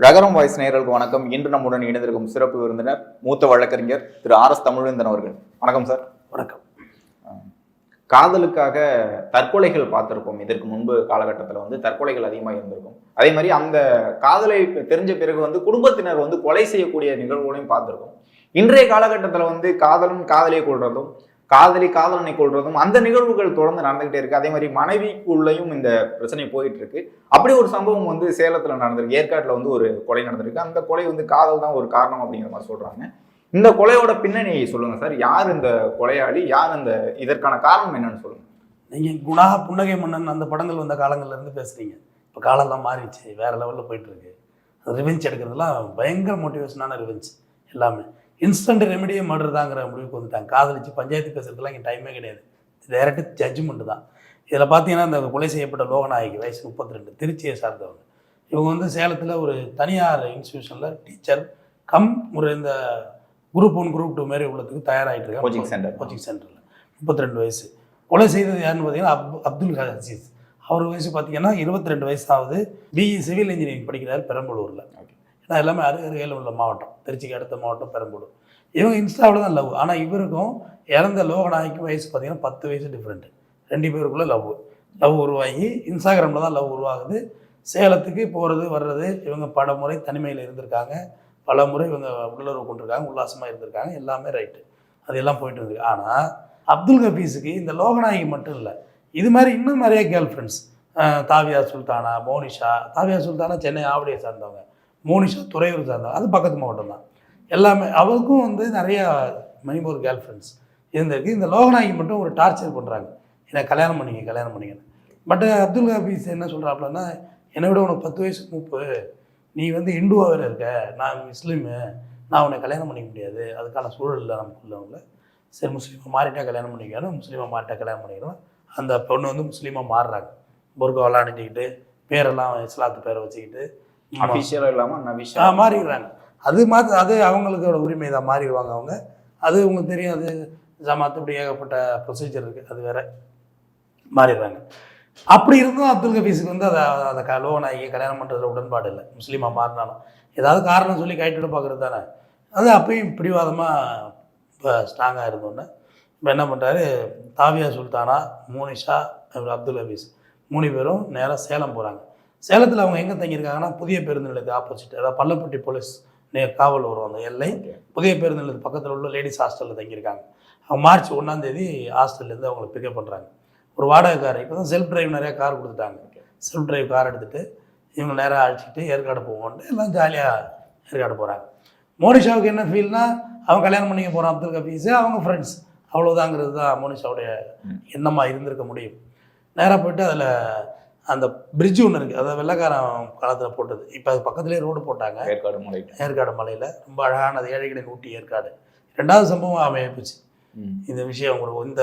ரகரம் voice நேயர்களுக்கு வணக்கம். இன்று நம்முடன் இணைந்திருக்கும் சிறப்பு விருந்தினர் மூத்த வழக்கறிஞர் திரு ஆர் எஸ் தமிழ்வேந்தன் அவர்கள். வணக்கம் சார். வணக்கம். காதலுக்காக தற்கொலைகள் பார்த்திருப்போம். இதற்கு முன்பு காலகட்டத்தில் வந்து தற்கொலைகள் அதிகமாக இருந்திருக்கும். அதே மாதிரி அந்த காதலை தெரிஞ்ச பிறகு வந்து குடும்பத்தினர் வந்து கொலை செய்யக்கூடிய நிகழ்வுகளையும் பார்த்திருக்கோம். இன்றைய காலகட்டத்தில் வந்து காதலும் காதலியை கொள்றதும் காதலி காதலனை கொள்றதும் அந்த நிகழ்வுகள் தொடர்ந்து நடந்துகிட்டே இருக்கு. அதே மாதிரி மனைவிக்குள்ளேயும் இந்த பிரச்சனை போயிட்டு இருக்கு அப்படி ஒரு சம்பவம் வந்து சேலத்துல நடந்திருக்கு. ஏற்காட்டுல வந்து ஒரு கொலை நடந்திருக்கு. அந்த கொலை வந்து காதல் தான் ஒரு காரணம் அப்படிங்கிற மாதிரி சொல்றாங்க. இந்த கொலையோட பின்னணி சொல்லுங்க சார். யார் இந்த கொலையாளி? யார் இந்த இதற்கான காரணம் என்னன்னு சொல்லுங்க. நீங்கள் குணா புன்னகை மன்னன் அந்த படங்கள் வந்த காலங்கள்ல இருந்து பேசுகிறீங்க இப்போ காலம்லாம் மாறிடுச்சு. வேறு லெவலில் போயிட்டுருக்கு. இருக்கு ரிவெஞ்ச் எடுக்கிறதுலாம் பயங்கர மோட்டிவேஷனான ரிவெஞ்ச் எல்லாமே. இன்ஸ்டன்ட் ரெமெடியே மர்டர் தாங்கிற முடிவுக்கு வந்துட்டாங்க. காதலிச்சு பஞ்சாயத்து பேசுறதுலாம் இங்கே டைமே கிடையாது. டேரக்ட் ஜட்ஜ்மெண்ட் தான். இதில் பார்த்தீங்கன்னா இந்த கொலை செய்யப்பட்ட லோகநாயகி வயசு முப்பத்தி ரெண்டு திருச்சியை சார்ந்தவங்க. இவங்க வந்து சேலத்தில் ஒரு தனியார் இன்ஸ்டியூஷனில் டீச்சர் கம் ஒரு இந்த குரூப் ஒன் குரூப் டூ மாரி உள்ளதுக்கு தயாராகிட்டு இருக்காங்க. கோச்சிங் சென்டர் கோச்சிங் சென்டரில் முப்பத்தி ரெண்டு வயசு. கொலை செய்தது யாருன்னு பார்த்தீங்கன்னா அப் அப்துல் ஹசீஸ். அவர் வயசு பார்த்தீங்கன்னா இருபத்தி ரெண்டு வயசு ஆகுது. பிஇ சிவில் இன்ஜினியரிங் படிக்கிறார் பெரம்பலூரில். நான் எல்லாமே அரு உள்ள மாவட்டம். திருச்சிக்கு அடுத்த மாவட்டம் பெரம்பலூர். இவங்க இன்ஸ்டாவில் தான் லவ். ஆனால் இவருக்கும் இறந்த லோகநாயகிக்கும் வயசு பார்த்தீங்கன்னா பத்து வயசு டிஃப்ரெண்ட்டு ரெண்டு பேருக்குள்ளே லவ். லவ் உருவாகி இன்ஸ்டாகிராமில் தான் லவ் உருவாகுது. சேலத்துக்கு போகிறது வர்றது இவங்க பல முறை தனிமையில் இருந்திருக்காங்க. பல முறை இவங்க உள்ளுறவு கொண்டிருக்காங்க உல்லாசமாக இருந்திருக்காங்க. எல்லாமே ரைட்டு அது எல்லாம் போயிட்டு இருந்துருக்கு ஆனால் அப்துல் ஹபீஸுக்கு இந்த லோகநாயகி மட்டும் இல்லை. இது மாதிரி இன்னும் நிறைய கேர்ள் ஃப்ரெண்ட்ஸ் தாவியா சுல்தானா மோனிஷா தாவியா சுல்தானா சென்னை ஆவடியை சார்ந்தவங்க. மோனிஷா துறையூர் சார்ந்தவங்க அது பக்கத்து மாவட்டம் தான் எல்லாமே அவருக்கும் வந்து நிறையா மணிப்பூர் கேர்ள் ஃப்ரெண்ட்ஸ் இருந்திருக்கு. இந்த லோகநாயகி மட்டும் ஒரு டார்ச்சர் பண்ணுறாங்க என்னை கல்யாணம் பண்ணிக்க கல்யாணம் பண்ணிக்கணும் பட் அப்துல் ஹபீஸ் என்ன சொல்கிறாப்புலன்னா என்னை விட உனக்கு பத்து வயசு மூப்பு. நீ வந்து இந்துவாக வேறு இருக்க. நான் முஸ்லீமு. நான் உன்னை கல்யாணம் பண்ணிக்க முடியாது. அதுக்கான சூழல் இல்லை நமக்குள்ளவங்கள சரி முஸ்லீமாக மாறிட்டா கல்யாணம் பண்ணிக்கணும் முஸ்லீமாக மாறிட்டா கல்யாணம் பண்ணிக்கணும் அந்த பொண்ணு வந்து முஸ்லீமாக மாறுறாங்க. புர்காவெல்லாம் அணிஞ்சிக்கிட்டு பேரெல்லாம் இஸ்லாத்து பேரை வச்சுக்கிட்டு அபிஷியலா இல்லாம ஆ, நபிஷா மாறிடுறாங்க. அது மாற்ற அது அவங்களுக்கோட உரிமை தான் மாறிடுவாங்க அவங்க. அது உங்களுக்கு தெரியும் அது ஜமாத்து இப்படி ஏகப்பட்ட ப்ரொசீஜர் இருக்குது அது வேற. மாறிடுறாங்க. அப்படி இருந்தும் அப்துல் ஹபீஸுக்கு வந்து அதை அந்த க லோகநாயகி கல்யாணம் பண்ணுறதுல உடன்பாடு இல்லை. முஸ்லீமாக மாறினாலும். ஏதாவது காரணம் சொல்லி கைட்டு பார்க்குறது தானே. அது அப்பயும் பிடிவாதமாக இப்போ ஸ்ட்ராங்காக இருந்தோன்னே. இப்போ என்ன பண்ணுறாரு தாவியா சுல்தானா மோனிஷா அப்புறம் அப்துல் ஹபீஸ் மூணு பேரும் நேராக சேலம் போகிறாங்க சேலத்தில் அவங்க எங்கே தங்கியிருக்காங்கன்னா புதிய பேருந்து நிலையத்துக்கு ஆப்போசிட் அதாவது பள்ளப்பட்டி போலீஸ் காவல் வரும் அந்த எல்லை. புதிய பேருந்து நிலையத்து பக்கத்தில் உள்ள லேடிஸ் ஹாஸ்டலில் தங்கியிருக்காங்க. அவங்க மார்ச் ஒன்றாந்தேதி ஹாஸ்டல்லேருந்து அவங்கள பிக்கப் பண்ணுறாங்க ஒரு வாடகை கார் இப்போ தான் செல்ஃப் டிரைவ் நிறையா கார் கொடுத்துட்டாங்க. செல்ஃப் டிரைவ் கார் எடுத்துகிட்டு இவங்க நேராக அழைச்சிட்டு ஏற்காடு போவோன்ட்டு எல்லாம் ஜாலியாக ஏற்காடு போகிறாங்க மோனிஷாவுக்கு என்ன ஃபீல்னா அவன் கல்யாணம் பண்ணிக்க போகிறான் அப்துல் கபீஸு அவங்க ஃப்ரெண்ட்ஸ் அவ்வளோதாங்கிறது தான் மோனிஷாவுடைய எண்ணமாக இருந்திருக்க முடியும். நேராக போயிட்டு அதில் அந்த பிரிட்ஜ் ஒன்று இருக்குது அதை வெள்ளக்காரன் காலத்தில் போட்டது. இப்போ அது பக்கத்துலேயே ரோடு போட்டாங்க. ஏற்காடு மலை. ஏற்காடு மலையில். ரொம்ப அழகானது. ஏழைகளின் ஊட்டி ஏற்காடு. ரெண்டாவது சம்பவம் அமையப்போச்சு. ம். இந்த விஷயம் ஒரு இந்த.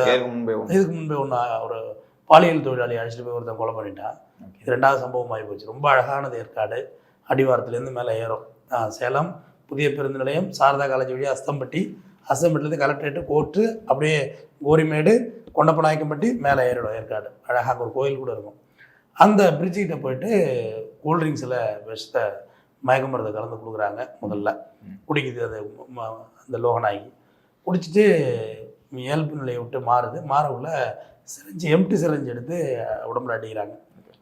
இதுக்கு முன்பே ஒன்று ஒரு பாலியல் தொழிலாளி அழைச்சிட்டு போய் ஒருத்தன் கொலை பண்ணிட்டான். இது ரெண்டாவது சம்பவம் ஆகி போச்சு ரொம்ப அழகானது ஏற்காடு. அடிவாரத்துலேருந்து மேலே ஏறும். சேலம் புதிய பேருந்து நிலையம் சாரதா காலேஜ் வழியாக அஸ்தம்பட்டி. அஸ்தம்பட்டிலேருந்து கலெக்டரேட்டு கோர்ட்டு அப்படியே கோரிமேடு கொண்டப்பநாயக்கம்பட்டி மேலே ஏறிடும் ஏற்காடு. அழகாக ஒரு கோயில் கூட இருக்கும். அந்த பிரிட்ஜுக்கிட்ட போயிட்டு கூல்ட்ரிங்க்ஸில் விஷத்தை மயக்க மருந்து கலந்து கொடுக்குறாங்க முதல்ல. குடிக்குது அது அந்த லோகநாயகி. குடிச்சிட்டு இயல்பு நிலையை விட்டு மாறுது. மாறவுள்ள சிரிஞ்சு எம்டி சிரிஞ்சு எடுத்து உடம்புல அடிக்கிறாங்க.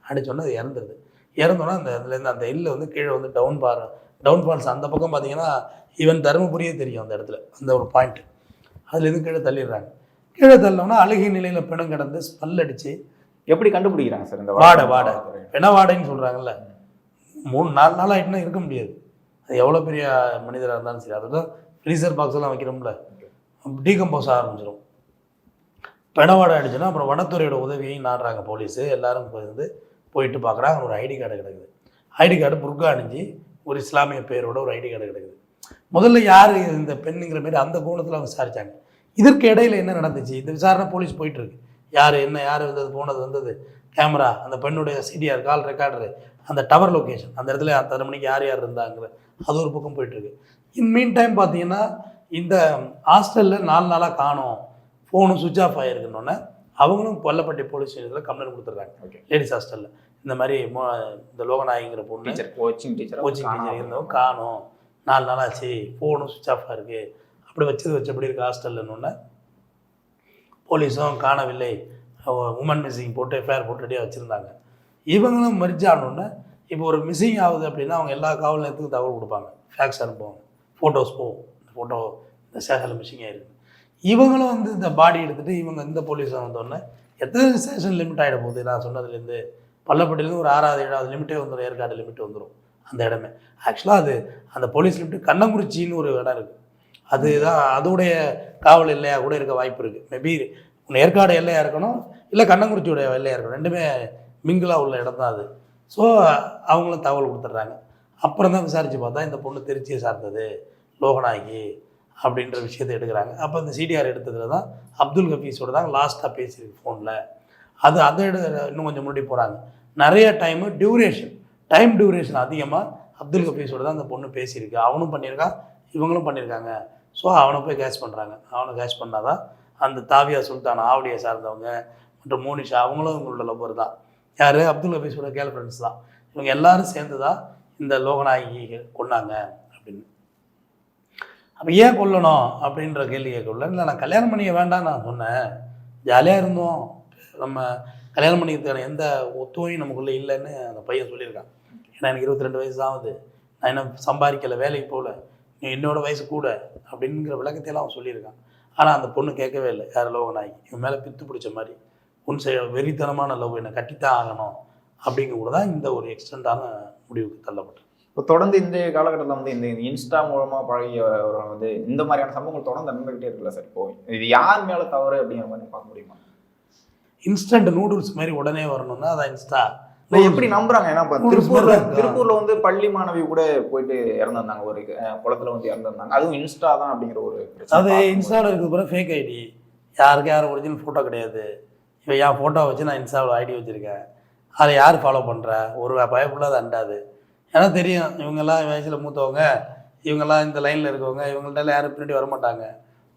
அடிச்சோன்னே அது இறந்துருது. இறந்தோன்னா அந்த இதுலேருந்து அந்த இல்ல வந்து கீழே வந்து டவுன் பார் டவுன் ஃபால்ஸ் அந்த பக்கம் பார்த்தீங்கன்னா ஈவன் தருமபுரியே தெரியும் அந்த இடத்துல. அந்த ஒரு பாயிண்ட் அதுலேருந்து கீழே தள்ளிடுறாங்க. கீழே தள்ளோன்னா அழுகை நிலையில் பிணம் கிடந்து ஸ்மெல் அடிச்சு எப்படி கண்டுபிடிக்கிறாங்க சார் இந்த வாடை, வாடை. பிண வாடைன்னு சொல்கிறாங்கல்ல மூணு நாலு நாள் ஆகிட்டுனா இருக்க முடியாது. அது எவ்வளோ பெரிய மனிதராக இருந்தாலும் சரி அதுதான் ஃப்ரீசர் பாக்ஸ் எல்லாம் வைக்கிறோம்ல. டீகம்போஸ் ஆரம்பிச்சிடும் பிணவாடை அடிச்சுன்னா அப்புறம் வனத்துறையோட உதவியையும் நாடுறாங்க போலீஸு எல்லாரும் வந்து போயிட்டு பார்க்குறாங்க ஒரு ஐடி கார்டு கிடக்குது. ஐடி கார்டு புர்கா அணிஞ்சு ஒரு இஸ்லாமிய பேரோட ஒரு ஐடி கார்டு கிடக்குது. முதல்ல யார் இந்த பெண்ணுங்கிற மாதிரி அந்த கோணத்தில் அவங்க விசாரிச்சாங்க. இதற்கு இடையில என்ன நடந்துச்சு? இந்த விசாரணை போலீஸ் போயிட்டு இருக்கு. யார் என்ன யார் வந்தது போனது வந்தது? கேமரா அந்த பெண்ணுடைய சிடிஆர் கால் ரெக்கார்டரு அந்த டவர் லொகேஷன் அந்த இடத்துல அத்தனை மணிக்கு யார் யார் இருந்தாங்கிற அது ஒரு பக்கம் போயிட்டு இருக்கு இன் மீன் டைம் பார்த்தீங்கன்னா இந்த ஹாஸ்டலில் நாலு நாளாக காணோம். ஃபோனும் சுவிட்ச் ஆஃப் ஆகிருக்குன்னொன்னே அவங்களும் கொல்லப்பட்டி போலீஸ் ஸ்டேஷனில் கம்ப்ளைண்ட் கொடுத்துட்றாங்க. லேடிஸ் ஹாஸ்டலில். இந்த மாதிரி மோ- இந்த லோகநாயகிங்கிற பொண்ணு teacher coaching teacher coaching teacher இருந்தவங்க காணும். நாலு நாள் ஆச்சு. ஃபோனும் சுவிச் ஆஃபாக இருக்குது அப்படி வச்சது வச்சபடி இருக்கு ஹாஸ்டல்லன்னு போலீஸும் காணவில்லை. உமன் மிஸ்ஸிங் போட்டு எஃப்ஐஆர் போட்டு ரெடியாக வச்சுருந்தாங்க. இவங்களும் மரிச்சு ஆனோடனே இப்போ ஒரு மிஸ்ஸிங் ஆகுது அப்படின்னா அவங்க எல்லா காவல் நிலையத்துக்கும் தகவல் கொடுப்பாங்க. ஃபேக்ஸ் அனுப்புவாங்க. ஃபோட்டோஸ் போவோம் இந்த ஃபோட்டோ இந்த ஸ்டேஷனில் மிஸ்ஸிங் ஆயிருக்கு. இவங்களும் வந்து இந்த பாடி எடுத்துகிட்டு இவங்க இந்த போலீஸ் வந்தோடனே எத்தனை ஸ்டேஷன் லிமிட் ஆகிட போகுது? நான் சொன்னதுலேருந்து பள்ளப்பட்டிலேருந்து ஒரு ஆறாவது ஏழாவது லிமிட்டே வந்துடும் ஏற்காடு லிமிட் வந்துடும் அந்த இடமே. ஆக்சுவலாக அது அந்த போலீஸ் லிமிட் கண்ணங்குறிச்சின்னு ஒரு இடம் இருக்குது அதுதான் அதோடைய காவல் எல்லையாக கூட இருக்க வாய்ப்பு இருக்குது மேபி ஏற்காடு எல்லையாக இருக்கணும் இல்லை கண்ணங்குறிச்சியுடைய எல்லையாக இருக்கணும். ரெண்டுமே மிங்கிளாக உள்ள இடம் தான் அது. ஸோ அவங்களும் தகவல் கொடுத்துட்றாங்க. அப்புறம் தான் விசாரித்து பார்த்தா இந்த பொண்ணு திருச்சியை சார்ந்தது லோகநாயகி அப்படின்ற விஷயத்தை எடுக்கிறாங்க. அப்போ இந்த சிடிஆர் எடுத்ததில் தான் அப்துல் ஹபீஸோட தான் லாஸ்ட்டாக பேசியிருக்கு ஃபோனில் அது அதை எடு இன்னும் கொஞ்சம் முன்னாடி போகிறாங்க நிறைய டைமு டியூரேஷன் டைம் டியூரேஷன் அதிகமாக அப்துல் ஹபீஸோட தான் அந்த பொண்ணு பேசியிருக்கு. அவனும் பண்ணியிருக்கான் இவங்களும் பண்ணியிருக்காங்க. ஸோ அவனை போய் கேஷ் பண்ணுறாங்க அவனை கேஷ் பண்ணால் தான் அந்த தாவியா சுல்தான் ஆவடியை சார்ந்தவங்க மற்றும் மோனிஷா அவங்களும் இவங்களோட லவ்வர் தான். யார்? அப்துல் ஹபீஸோட கேர்ள் ஃப்ரெண்ட்ஸ் தான். இவங்க எல்லாரும் சேர்ந்து தான் இந்த லோகநாயகி கொண்டாங்க அப்படின்னு. அப்போ ஏன் கொல்லணும் அப்படின்ற கேள்வி கேட்கல இல்லை நான் கல்யாணம் பண்ணிக்க வேண்டாம் நான் சொன்னேன். ஜாலியாக இருந்தோம். நம்ம கல்யாணம் பண்ணிக்கிறதுக்கான எந்த ஒத்துழையும் நமக்குள்ளே இல்லைன்னு அந்த பையன் சொல்லியிருக்கான். ஏன்னா எனக்கு இருபத்தி ரெண்டு வயசு தான் ஆகுது. நான் இன்னும் சம்பாதிக்கலை வேலைக்கு போகல. நீ என்னோட வயசு கூட அப்படிங்கிற விளக்கத்தையெல்லாம் அவன் சொல்லியிருக்கான். ஆனால் அந்த பொண்ணு கேட்கவே இல்லை. யார் லோகநாயகி? இவன் மேலே பித்து பிடிச்ச மாதிரி. உன் செய வெறித்தனமான லவ் என்னை கட்டித்தான் ஆகணும் அப்படிங்கிறது தான் இந்த ஒரு எக்ஸ்டெண்டான முடிவுக்கு தள்ளப்பட்டது இப்போ தொடர்ந்து இந்த காலகட்டத்தில் வந்து இந்த இன்ஸ்டா மூலமா பழகியவர் வந்து இந்த மாதிரியான சம்பவங்கள் தொடர்ந்து நடந்துகிட்டே இருக்குல்ல சார் இப்போ? இது யார் மேல தவறு அப்படிங்கிற மாதிரி பார்க்க முடியுமா? இன்ஸ்டன்ட் நூடுல்ஸ் மாதிரி உடனே வரணும்னா அதான் இன்ஸ்டா எப்படி நம்புறாங்க? ஏன்னா திருப்பூர்ல திருப்பூர்ல வந்து பள்ளி மாணவி கூட போயிட்டு இறந்துருந்தாங்க. ஒரு குளத்துல வந்து இறந்துருந்தாங்க. அதுவும் இன்ஸ்டா தான் அப்படிங்கிற ஒரு அது. இன்ஸ்டாவில் இருக்கிற பிறகு ஃபேக் ஐடி யாருக்கு யாரும் ஒரிஜினல் ஃபோட்டோ கிடையாது. இப்போ என் ஃபோட்டோ வச்சு நான் இன்ஸ்டாவில் ஐடி வச்சுருக்கேன். அதை யார் ஃபாலோ பண்ணுறா ஒரு பயப்புள்ள அது அண்டாது. ஏன்னா தெரியும் இவங்கெல்லாம் வயசில் மூத்தவங்க. இவங்கெல்லாம் இந்த லைனில் இருக்கவங்க. இவங்கள்ட்ட யாரும் பின்னாடி வர மாட்டாங்க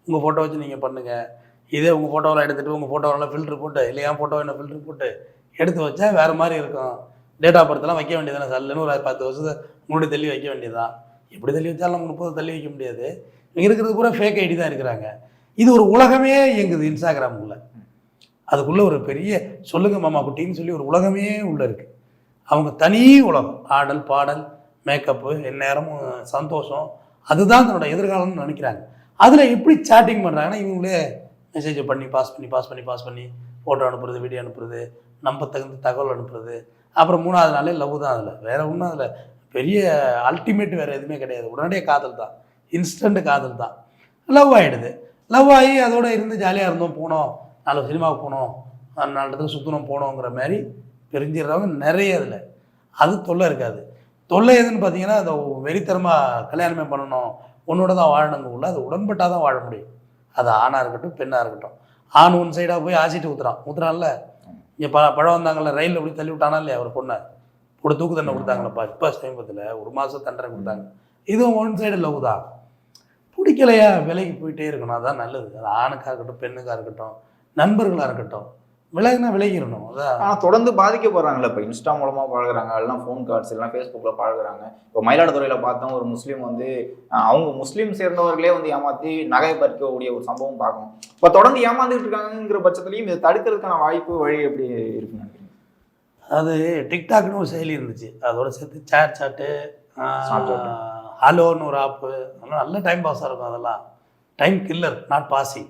உங்கள் ஃபோட்டோ வச்சு நீங்கள் பண்ணுங்கள் இதே உங்கள் ஃபோட்டோவெல்லாம் எடுத்துகிட்டு உங்கள் ஃபோட்டோவெல்லாம் ஃபில்ட்ரு போட்டு இல்லை என் ஃபோட்டோ என்ன ஃபில்ட்ரு போட்டு எடுத்து வச்சா வேறு மாதிரி இருக்கும். டேட் ஆஃப் பர்த்லாம் வைக்க வேண்டியதானே சல்லுன்னு ஒரு பத்து வருஷத்தை முன்னாடி தள்ளி வைக்க வேண்டியதுதான் எப்படி தள்ளி வச்சாலும் முப்பது தள்ளி வைக்க முடியாது. இங்கே இருக்கிறது பூரா ஃபேக் ஐடி தான் இருக்கிறாங்க. இது ஒரு உலகமே இயங்குது இன்ஸ்டாகிராமுக்குள்ள அதுக்குள்ளே ஒரு பெரிய சொல்லுங்க மாமா குட்டின்னு சொல்லி ஒரு உலகமே உள்ளே இருக்குது அவங்க தனி உலகம். ஆடல் பாடல் மேக்கப்பு எந்நேரமும் சந்தோஷம். அதுதான் தன்னோட எதிர்காலம்னு நினைக்கிறாங்க. அதில் எப்படி சேட்டிங் பண்ணுறாங்கன்னா இவங்களே மெசேஜ் பண்ணி பாஸ் பண்ணி பாஸ் பண்ணி பாஸ் பண்ணி ஃபோட்டோ அனுப்புறது வீடியோ அனுப்புறது நம்ப தகுந்த தகவல் அனுப்புறது. அப்புறம் மூணாவது நாளே லவ் தான் அதில். வேற ஒன்றும் அதில். பெரிய அல்டிமேட் வேறு எதுவுமே கிடையாது. உடனடியே காதல் தான். இன்ஸ்டன்ட் காதல் தான். லவ் ஆகிடுது லவ் ஆகி அதோட இருந்து ஜாலியாக இருந்தோம் போனோம். நாலு சினிமாவுக்கு போனோம். நாலு இடத்துக்கு சுற்றணும் போனோங்கிற மாதிரி பிரிஞ்சிடுறவங்க நிறைய இதில். அது தொல்லை இருக்காது. தொல்லை எதுன்னு பார்த்தீங்கன்னா அதை வெறித்தனமாக கல்யாணமே பண்ணணும். உன்னோட தான் வாழணுங்க உள்ள. அது உடன்பட்டால் தான் வாழ முடியும். அது ஆணாக இருக்கட்டும் பெண்ணாக இருக்கட்டும். ஆண் ஒன் சைடாக போய் ஆசிட்டு ஊற்றுறான் ஊற்றுறான்ல இங்கே ப பழம் வந்தாங்கல்ல ரயிலில் அப்படி தள்ளி விட்டானா இல்லையா ஒரு பொண்ணை? ஒரு தூக்கு தண்டனை கொடுத்தாங்களப்பா இப்போ சமீபத்தில் ஒரு மாதம் தண்டனை கொடுத்தாங்க. இதுவும் ஒன் சைடு லவ் தான். பிடிக்கலையா விலைக்கு போயிட்டே இருக்கணும் அதான் நல்லது. அது ஆணுக்காக இருக்கட்டும் பெண்ணுக்காக இருக்கட்டும் நண்பர்களாக இருக்கட்டும். விலகுனா விலகிடணும். அதான் ஆனா தொடர்ந்து பாதிக்கப்படுறாங்கல்ல இப்போ இன்ஸ்டா மூலமா பழகுறாங்க. எல்லாம் ஃபோன் கார்ட்ஸ் எல்லாம் ஃபேஸ்புக்கில் பழகுறாங்க. இப்போ மயிலாடுதுறையில பார்த்தோம் ஒரு முஸ்லீம் வந்து அவங்க முஸ்லீம் சேர்ந்தவர்களே வந்து ஏமாத்தி நகை பறிக்கக்கூடிய ஒரு சம்பவம் பார்க்கணும். இப்போ தொடர்ந்து ஏமாந்துட்டு இருக்காங்கிற பட்சத்துலையும் இதை தடுக்கிறதுக்கான வாய்ப்பு வழி எப்படி இருக்குன்னு நினைக்கிறீங்க? அது டிக்டாக்னு ஒரு செயலி இருந்துச்சு. அதோட சேர்த்து சேட் சாட்டு. ஹலோன்னு ஒரு ஆப்பு அதெல்லாம் நல்ல டைம் பாஸாக இருக்கும் அதெல்லாம். டைம் கில்லர் நாட் பாசி.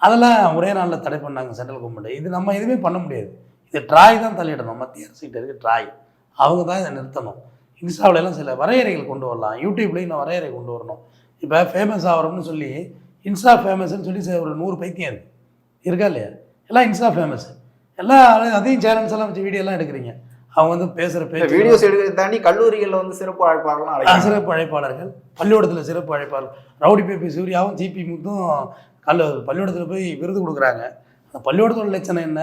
அதெல்லாம் ஒரே நாளில் தடை பண்ணாங்க சென்ட்ரல் கவர்மெண்ட் இது நம்ம எதுவுமே பண்ண முடியாது. இது ட்ராய் தான் தள்ளிடணும். மத்திய அரசுகிட்ட இருக்கு ட்ராய் அவங்க தான் இதை நிறுத்தணும். இன்ஸ்டாவுல எல்லாம் சில வரையறைகள் கொண்டு வரலாம். யூடியூப்லேயும் நான் வரையறை கொண்டு வரணும். இப்போ ஃபேமஸ் ஆகிறோம்னு சொல்லி இன்ஸ்டா ஃபேமஸ்ன்னு சொல்லி சில ஒரு நூறு பைத்தியம் இருக்கு இருக்கா இல்லையா? எல்லாம் இன்ஸ்டா ஃபேமஸ் எல்லாம் அதையும் சேனல்ஸ் எல்லாம் வச்சு வீடியோ எல்லாம் எடுக்கிறீங்க. அவங்க வந்து பேசுகிற பேச்சு வீடியோஸ் எடுக்கிறத தாண்டி கல்லூரிகள்ல வந்து சிறப்பு அழைப்பாளர்லாம் சிறப்பு அழைப்பாளர்கள் பள்ளிக்கூடத்தில் சிறப்பு அழைப்பாளர் ரவுடி பேபி சூர்யாவும் ஜிபி முத்தும் கல்ல பள்ளிக்கூடத்தில் போய் விருது கொடுக்குறாங்க. அந்த பள்ளிக்கூடத்தோட லட்சணம் என்ன?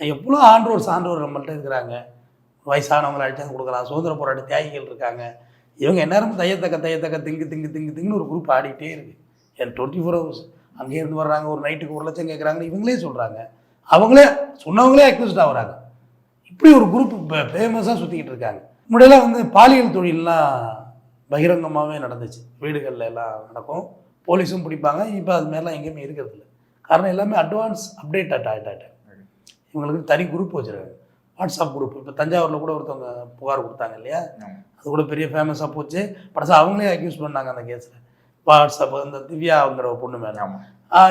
எவ்வளோ ஆன்றோர் சான்றோர் நம்மள்ட்ட இருக்கிறாங்க. வயசானவங்களை அழைச்சாந்து கொடுக்குறாங்க சுதந்திர போராட்ட தியாகிகள் இருக்காங்க. இவங்க எந்நேரமும் தையத்தக்க தையத்தக்க திங்கு திங்கு திங்கு திங்குன்னு ஒரு குரூப் ஆடிக்கிட்டே இருக்குது என் டுவெண்ட்டி ஃபோர் ஹவர்ஸ் அங்கேருந்து வர்றாங்க. ஒரு நைட்டுக்கு ஒரு லட்சம் கேட்குறாங்கன்னு இவங்களே சொல்கிறாங்க அவங்களே சொன்னவங்களே அக்யூஸ்ட் ஆகுறாங்க. இப்படி ஒரு குரூப் ஃபேமஸாக சுற்றிக்கிட்டு இருக்காங்க. முன்னாடியெல்லாம் வந்து பாலியல் தொழிலெலாம் பகிரங்கமாகவே நடந்துச்சு. வீடுகளில் எல்லாம் நடக்கும். போலீஸும் பிடிப்பாங்க. இப்போ அது மாதிரிலாம் எங்கேயுமே இருக்கிறது இல்லை. காரணம் எல்லாமே அட்வான்ஸ் அப்டேட் ஆகிட்டாங்க இவங்களுக்கு தனி குரூப் வச்சுருக்காங்க. வாட்ஸ்அப் குரூப் இப்போ தஞ்சாவூரில் கூட ஒருத்தவங்க புகார் கொடுத்தாங்க இல்லையா. அது கூட பெரிய ஃபேமஸாக போச்சு. படசா அவங்களே அக்யூஸ் பண்ணாங்க அந்த கேஸில் வாட்ஸ்அப் அந்த திவ்யாங்கிற ஒரு பொண்ணு மேலே.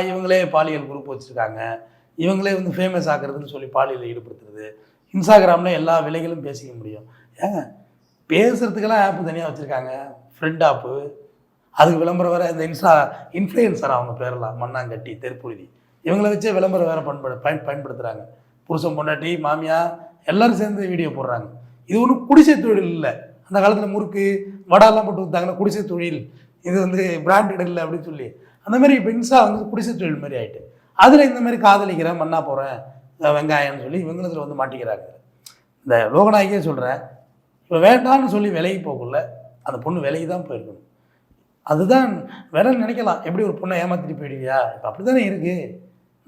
இவங்களே பாலியல் குரூப் வச்சுருக்காங்க. இவங்களே வந்து ஃபேமஸ் ஆக்குறதுன்னு சொல்லி பாலியல் ஈடுபடுத்துறது. இன்ஸ்டாகிராமில் எல்லா விலைகளும் பேசிக்க முடியும். ஏங்க பேசுறதுக்கெல்லாம் ஆப் தனியாக வச்சுருக்காங்க. ஃப்ரெண்ட் ஆப்பு அதுக்கு விளம்பரம் வேறு இந்த இன்ஸ்டா இன்ஃப்ளூயன்சர் அவங்க பேரெல்லாம் மண்ணாங்கட்டி தெருப்புழுதி. இவங்களை வச்சே விளம்பரம் வேறு பயன்படு பயன் பயன்படுத்துகிறாங்க புருஷன் பொண்டாட்டி மாமியா எல்லாரும் சேர்ந்து வீடியோ போடுறாங்க. இது ஒன்றும் குடிசை தொழில் இல்லை. அந்த காலத்தில் முறுக்கு வடாலாம் போட்டு கொடுத்தாங்கன்னா குடிசை தொழில். இது வந்து பிராண்டட் இல்லை அப்படின்னு சொல்லி. அந்த மாதிரி இப்போ இன்ஸ்டா வந்து குடிசை தொழில் மாதிரி ஆயிட்டு. அதில் இந்த மாதிரி காதலிக்கிறேன் மண்ணா போகிறேன் வெங்காயம்னு சொல்லி இவங்களத்தில் வந்து மாட்டிக்கிறாங்க. இந்த லோகநாயகே சொல்கிறேன் இப்போ வேண்டாம்னு சொல்லி விலகி போகக்குள்ள அந்த பொண்ணு விலகி தான் போயிருக்கணும். அதுதான் வேற நினைக்கலாம். எப்படி ஒரு பொண்ணை ஏமாத்திட்டு போயிடுவியா? இப்போ அப்படி தானே இருக்குது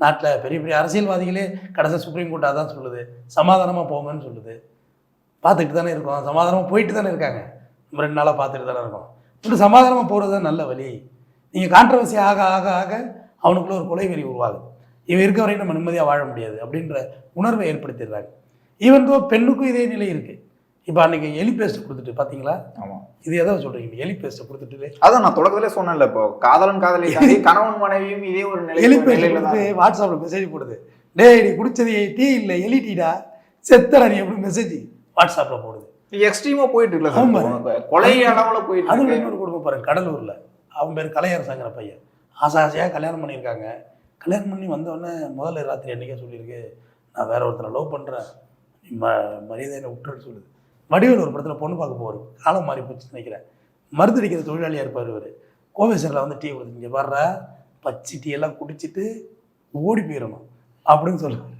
நாட்டில் பெரிய பெரிய அரசியல்வாதிகளே கடைசி சுப்ரீம் கோர்ட்டாக தான் சொல்லுது. சமாதானமாக போங்கன்னு சொல்லுது. பார்த்துக்கிட்டு தானே இருக்கோம். சமாதானமாக போயிட்டு தானே இருக்காங்க. நம்ம ரெண்டு நாளாக பார்த்துட்டு தானே இருக்கோம். இப்படி சமாதானமாக போகிறது தான் நல்ல வழி. நீங்கள் கான்ட்ரவர்சி ஆக ஆக ஆக அவனுக்குள்ள ஒரு கொலை வெறி உருவாகுது. இவன் இருக்க வரையும் நம்ம நிம்மதியாக வாழ முடியாது அப்படின்ற உணர்வை ஏற்படுத்திடுறாங்க. ஈவன் தோ பெண்ணுக்கும் இதே நிலை இருக்குது இப்போ அன்றைக்கி எலி பேஸ்ட் கொடுத்துட்டு பார்த்தீங்களா ஆமா. இது எதை சொல்கிறீங்க எலி பேஸ்ட்டை கொடுத்துட்டு அதான் நான் தொடக்கத்திலே சொன்னேன்ல இப்போ காதலன் காதலி கணவன் மனைவியும் இதே ஒரு நிலை எலி பேஸ்ட் கொடுத்து வாட்ஸ்அப்பில் மெசேஜ் போடுது. டேய் நீ குடிச்சது டீ இல்லை எலி டீடா செத்தடா நீ எப்படி மெசேஜ் வாட்ஸ்அப்பில் போடுது. எக்ஸ்ட்ரீமா போயிட்டு இருக்குல்ல ஆமா. சார் இப்போ கொலை அளவுல போயிட்டு அது இருக்கு. இன்னொரு குடும்பம் பாருங்க கடலூரில். அவன் பேர் கலையரசங்கிற பையன். ஆசை ஆசையாக கல்யாணம் பண்ணியிருக்காங்க. கல்யாணம் பண்ணி வந்தோடனே முதல்ல ராத்திரி அன்றைக்கே சொல்லியிருக்கு நான் வேற ஒருத்தனை லவ் பண்ணுறேன் நீ ம மரியாதையை விட்டுன்னு சொல்லுது. வடிவேல் ஒரு படத்தில் பொண்ணு பார்க்க போவார். காலம் மாறி போச்சு நினைக்கிறேன். மருந்தடிக்கிற தொழிலாளியாக இருப்பார் இவர். கோவேசரில் வந்து டீ கொடுத்து இங்கே வர்ற பச்சை டீ எல்லாம் குடிச்சிட்டு ஓடி போயிடணும் அப்படின்னு சொல்லுவார்.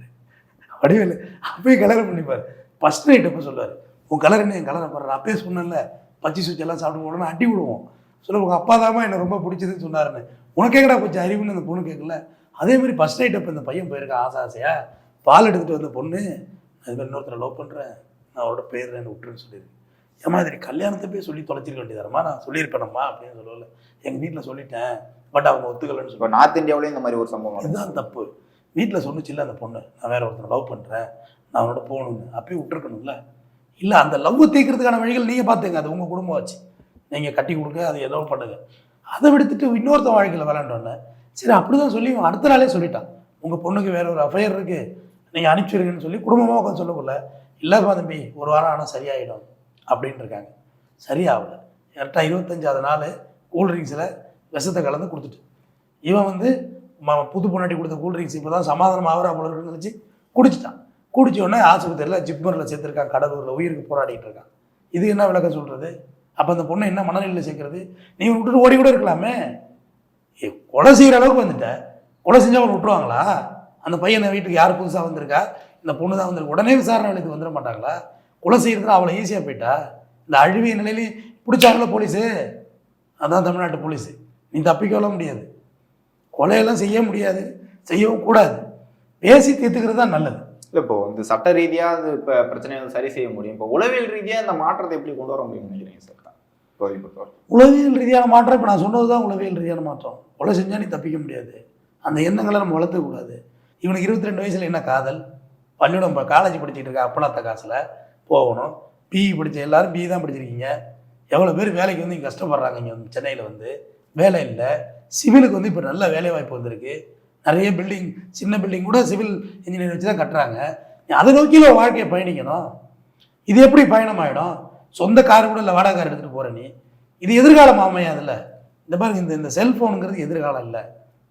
வடிவேல் அப்பயே கல்யாணம் பண்ணிப்பார். ஃபஸ்ட் நைட் அப்போ சொல்லுவார். உன் கலர் என்ன? என் கலரை பாடுற அப்பயே சொன்னேன்ல பச்சை சுச்சி எல்லாம் சாப்பிட்டு உடனே அடி விடுவோம். சொல்ல உங்கள் அப்பா தாமா என்னை ரொம்ப பிடிச்சதுன்னு சொன்னாருன்னு. உனக்கு கேட்கடா கொஞ்சம் அறிவுன்னு அந்த பொண்ணு கேட்கல அதே மாதிரி ஃபஸ்ட் நைட் அப்போ இந்த பையன் போயிருக்கான் ஆசை ஆசையாக பால் எடுத்துகிட்டு வந்த பொண்ணு அது மாதிரி இன்னொருத்தரை லவ் பண்ணுறேன் நான் அவரோட போயிடுறேன்னு விட்டுருன்னு சொல்லியிருக்கு ஏமா இது கல்யாணத்தை போய் சொல்லி தொலைச்சிருக்க வேண்டியதாரம்மா நான் சொல்லியிருப்பேனம்மா அப்படின்னு சொல்லல. எங்கள் வீட்டில் சொல்லிட்டேன். பட் அவங்க ஒத்துக்கலைன்னு சொல்லி நார்த் இந்தியாவிலேயும் இந்த மாதிரி ஒரு சம்பவம். இதுதான் தப்பு. வீட்டில் சொன்னுச்சுல்ல அந்த பொண்ணு நான் வேற ஒருத்தனை லவ் பண்ணுறேன் நான் அவனோட போகணும்னு. அப்பயே விட்டுருக்கணும்ல. இல்லை அந்த லவ் தீர்க்கறதுக்கான வழிகள் நீங்கள் பார்த்துங்க அது உங்கள் குடும்பம் வச்சு நீங்கள் கட்டி கொடுங்க அது ஏதோ பண்ணுங்க. அதை விடுத்துட்டு இன்னொருத்த வாழ்க்கையில் விளாண்டோன்னே சரி அப்படி தான் சொல்லி அடுத்த நாளே சொல்லிட்டான். உங்கள் பொண்ணுக்கு வேற ஒரு அஃபையர் இருக்குது நீங்கள் அனுப்பிச்சிருங்கன்னு சொல்லி குடும்பமாக உட்காந்து சொல்லக்குள்ள இல்லைப்பா தம்பி ஒரு வாரம் ஆனால் சரியாயிடும் அப்படின்னு இருக்காங்க சரியாகல. கரெக்டாக இருபத்தஞ்சாவது நாள் கூல்ட்ரிங்க்ஸில் விஷத்தை கலந்து கொடுத்துட்டு. இவன் வந்து ம- புது பொண்டாட்டி கொடுத்த கூல்ட்ரிங்க்ஸ் இப்போ தான் சமாதானம் ஆகிற போல இருக்குன்னு நினச்சி குடிச்சிட்டான். குடிச்ச உடனே ஆஸ்பத்திரியில் ஜிப்மரில் சேர்த்துருக்கான் கடலூரில் உயிருக்கு போராடிட்டு இருக்கான். இது என்ன விளக்கம் சொல்கிறது அப்போ அந்த பொண்ணை என்ன மனநிலையில் சேர்க்கறது? நீ விட்டுட்டு ஓடி கூட இருக்கலாமே. ஏ கொலை செய்கிற அளவுக்கு வந்துட்ட. கொலை செஞ்சவங்க விட்டுருவாங்களா? அந்த பையனை வீட்டுக்கு யார் புதுசாக வந்திருக்கா? இந்த பொண்ணு தான் வந்திருக்கு உடனே விசாரணை நிலையத்துக்கு வந்துட மாட்டாங்களா? கொலை செய்கிறதுல அவ்வளோ ஈஸியாக போயிட்டா? இந்த அழுவிய நிலையிலே பிடிச்சாங்களா போலீஸு அதான் தமிழ்நாட்டு போலீஸு நீ தப்பிக்கவல முடியாது. கொலையெல்லாம் செய்ய முடியாது. செய்யவும் கூடாது. பேசி தீர்த்துக்கிறது தான் நல்லது. இல்ல இப்போ வந்து சட்ட ரீதியா அது இப்போ பிரச்சனையை வந்து சரி செய்ய முடியும். இப்போ உளவியல் ரீதியா இந்த மாற்றத்தை எப்படி கொண்டு வர முடியும்னு நினைக்கிறீங்க சார் உளவியல் ரீதியான மாற்றம் இப்போ நான் சொன்னது தான் உளவியல் ரீதியான மாற்றம். கொலை செஞ்சால் நீ தப்பிக்க முடியாது. அந்த எண்ணங்களை நம்ம வளர்த்துக்கூடாது இவனுக்கு இருபத்தி ரெண்டு வயசில் என்ன காதல்? பள்ளிக்கூடம் இப்போ காலேஜ் படிச்சுட்டு இருக்க அப்பனாத்த காசில் போகணும். பிஇ படித்த எல்லாரும் பிஇ தான் படிச்சிருக்கீங்க. எவ்வளோ பேர் வேலைக்கு வந்து இங்கே கஷ்டப்படுறாங்க இங்கே வந்து சென்னையில் வந்து. வேலை இல்லை. சிவிலுக்கு வந்து இப்போ நல்ல வேலை வாய்ப்பு வந்திருக்கு. நிறைய பில்டிங் சின்ன பில்டிங் கூட சிவில் இன்ஜினியர் வச்சு தான் கட்டுறாங்க. அதை நோக்கியில் வாழ்க்கையை பயணிக்கணும். இது எப்படி பயணமாயிடும்? சொந்த கார் கூட இல்லை வாடகை கார் எடுத்துகிட்டு போகிற நீ. இது எதிர்காலம் அமையாதுல்ல இந்த மாதிரி இந்த இந்த செல்ஃபோனுங்கிறது எதிர்காலம் இல்லை.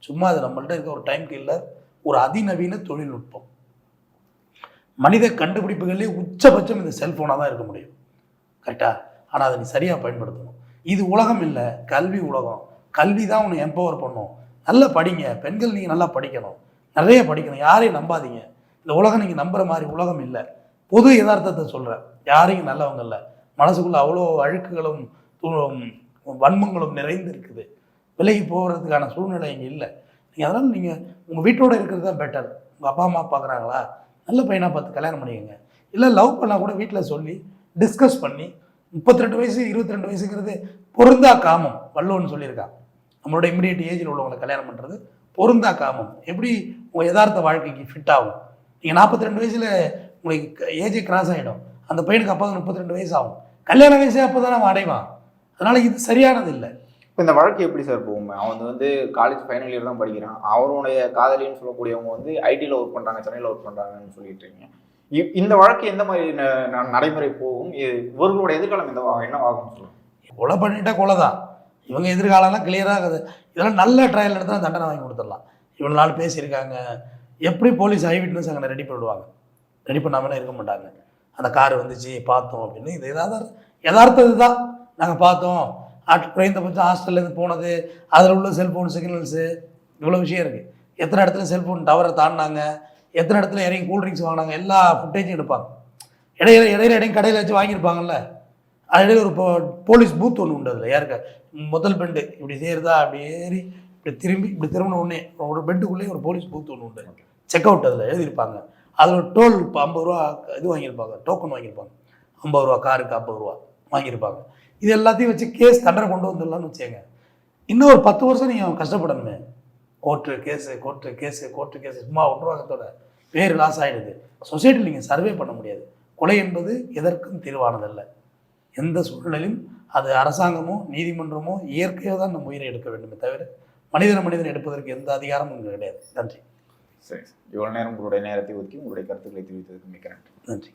சும்மா அது நம்மள்ட்ட இருக்க ஒரு டைம் கில்லர் ஒரு அதிநவீன தொழில்நுட்பம். மனித கண்டுபிடிப்புகளிலே உச்சபட்சம் இந்த செல்ஃபோனாக தான் இருக்க முடியும். கரெக்டா ஆனால் அதை நீ சரியாக பயன்படுத்தணும். இது உலகம் இல்லை கல்வி உலகம். கல்வி தான் உன்னை எம்பவர் பண்ணும். நல்லா படிங்க. பெண்கள் நீங்கள் நல்லா படிக்கணும். நிறைய படிக்கணும். யாரையும் நம்பாதீங்க. இந்த உலகம் நீங்கள் நம்புகிற மாதிரி உலகம் இல்லை. பொது யதார்த்தத்தை சொல்கிறேன் யாரையும் நல்லவங்க இல்லை. மனசுக்குள்ளே அவ்வளோ அழுக்குகளும் வன்மங்களும் நிறைந்து இருக்குது. விலகி போகிறதுக்கான சூழ்நிலை இங்கே இல்லை. நீங்கள் அதனால் நீங்கள் உங்கள் வீட்டோட இருக்கிறது தான் பெட்டர் உங்கள் அப்பா அம்மா பார்க்குறாங்களா நல்ல பையனாக பார்த்து கல்யாணம் பண்ணிக்கோங்க. இல்லை லவ் பண்ணால் கூட வீட்டில் சொல்லி டிஸ்கஸ் பண்ணி முப்பத்தி ரெண்டு வயசு இருபத்தி ரெண்டு வயசுங்கிறது பொருந்தா காமம் வல்லோன்னு சொல்லியிருக்கான் நம்மளோட இமிடியேட் ஏஜில் உள்ளவங்களை கல்யாணம் பண்ணுறது பொருந்தா காமம். எப்படி உங்கள் யதார்த்த வாழ்க்கைக்கு ஃபிட் ஆகும்? நீங்கள் நாற்பத்தி ரெண்டு வயசில் உங்களுக்கு ஏஜே கிராஸ் ஆகிடும் அந்த பையனுக்கு அப்போ முப்பத்தி ரெண்டு வயசு ஆகும். கல்யாண வயசே அப்போ தான் அவன் அடைவான். அதனால் இது சரியானது இல்லை இப்போ இந்த வழக்கு எப்படி சார் போகும் அவன் வந்து காலேஜ் ஃபைனல் இயர் தான் படிக்கிறான். அவருடைய காதலின்னு சொல்லக்கூடியவங்க வந்து ஐடியில் ஒர்க் பண்ணுறாங்க சென்னையில் ஒர்க் பண்ணுறாங்கன்னு சொல்லிட்டு இருக்கீங்க. இ- இந்த வழக்கு எந்த மாதிரி ந- நடைமுறை போகும்? இவர்களோட எதிர்காலம் எந்த என்ன ஆகும்னு சொல்லுவோம் கொலை பண்ணிட்டா கொலை தான். இவங்க எதிர்காலம்லாம் கிளியராக இருக்குது. இதெல்லாம் நல்ல ட்ரையல் எடுத்தால் தண்டனை வாங்கி கொடுத்துடலாம். இவ்வளோ நாள் பேசியிருக்காங்க. எப்படி போலீஸ் ஐ விட்னஸ் அங்கே ரெடி பண்ணிடுவாங்க? ரெடி பண்ணாமலே இருக்க மாட்டாங்க. அந்த கார் வந்துச்சு பார்த்தோம் அப்படின்னு. இது ஏதாவது யதார்த்தது தான் நாங்கள் பார்த்தோம். குறைந்தபட்சம் ஹாஸ்டல்லேருந்து போனது அதில் உள்ள செல்ஃபோன் சிக்னல்ஸு இவ்வளோ விஷயம் இருக்குது எத்தனை இடத்துல செல்ஃபோன் டவரை தாண்டினாங்க எத்தனை இடத்துல இறங்கி கூல்ட்ரிங்க்ஸ் வாங்கினாங்க எல்லா ஃபுட்டேஜும் எடுப்பாங்க. இடையில இடையில இடையும் கடையில் வச்சு வாங்கியிருப்பாங்கல்ல? அதில் ஒரு போலீஸ் பூத் ஒன்று உண்டு அதில். யாருக்க? முதல் பெண்டு இப்படி சேருதா அப்படி ஏறி இப்படி திரும்பி இப்படி திரும்பின உடனே ஒரு பெட்டுக்குள்ளேயே ஒரு போலீஸ் பூத் ஒன்று உண்டு. செக் அவுட் அதில் எழுதியிருப்பாங்க. அதில் ஒரு டோல் இப்போ ஐம்பது ரூபா இது வாங்கியிருப்பாங்க டோக்கன் வாங்கியிருப்பாங்க. ஐம்பது ரூபா காருக்கு ஐம்பது ரூபா வாங்கியிருப்பாங்க. இது எல்லாத்தையும் வச்சு கேஸ் தண்டனை கொண்டு வந்துடலாம்னு வச்சுங்க இன்னும் ஒரு பத்து வருஷம் நீங்கள் கஷ்டப்படணுமே. Court case court case court case சும்மா விட்டுருவாங்கத்தோட பேர் லாஸ் ஆகிடுது சொசைட்டியில் நீங்கள் சர்வே பண்ண முடியாது. கொலை என்பது எதற்கும் தீர்வானதல்ல. எந்த சூழ்நிலையும் அது அரசாங்கமோ நீதிமன்றமோ இயற்கையோ தான் நம்ம உயிரை எடுக்க வேண்டுமே தவிர மனிதன மனிதன் எடுப்பதற்கு எந்த அதிகாரமும் இங்கே கிடையாது. நன்றி. சரி இவ்வளோ நேரம் உங்களுடைய நேரத்தை ஒதுக்கி உங்களுடைய கருத்துக்களை தெரிவித்ததுக்கு மிக்க நன்றி. நன்றி.